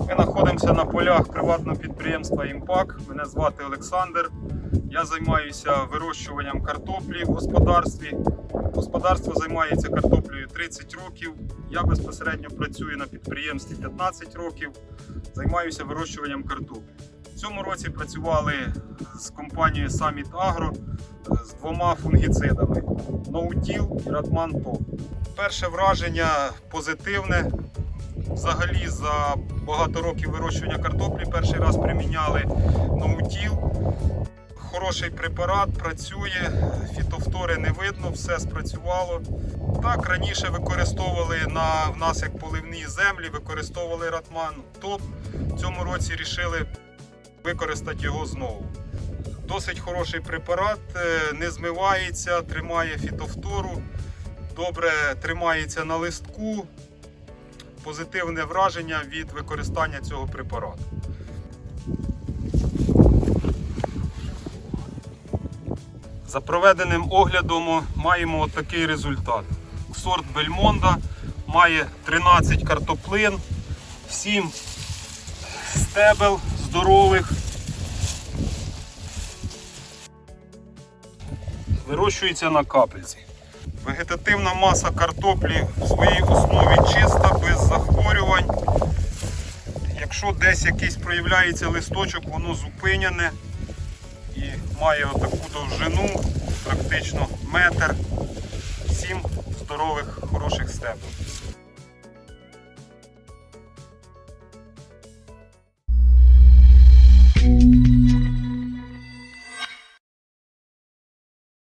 знаходимося на полях приватного підприємства Імпак. Мене звати Олександр. Я займаюся вирощуванням картоплі в господарстві. Господарство займається картоплею 30 років. Я безпосередньо працюю на підприємстві 15 років. Займаюся вирощуванням картоплі. В цьому році працювали з компанією Summit Agro з двома фунгіцидами Ноутіл і Ратман Топ. Перше враження позитивне. Взагалі за багато років вирощування картоплі перший раз приміняли ноутіл. Хороший препарат, працює, фітофтори не видно, все спрацювало. Так, раніше використовували на в нас як поливні землі, використовували ратман. Топ в цьому році вирішили використати його знову. Досить хороший препарат, е, не змивається, тримає фітофтору, добре тримається на листку. Позитивне враження від використання цього препарату. За проведеним оглядом маємо такий результат. Сорт Бельмонда має 13 картоплин, 7 стебел здорових. Вирощується на капельці. Вегетативна маса картоплі в своїй основі чиста. Якщо десь якийсь проявляється листочок, воно зупиняне і має отаку довжину, практично метр, сім здорових хороших стеблів.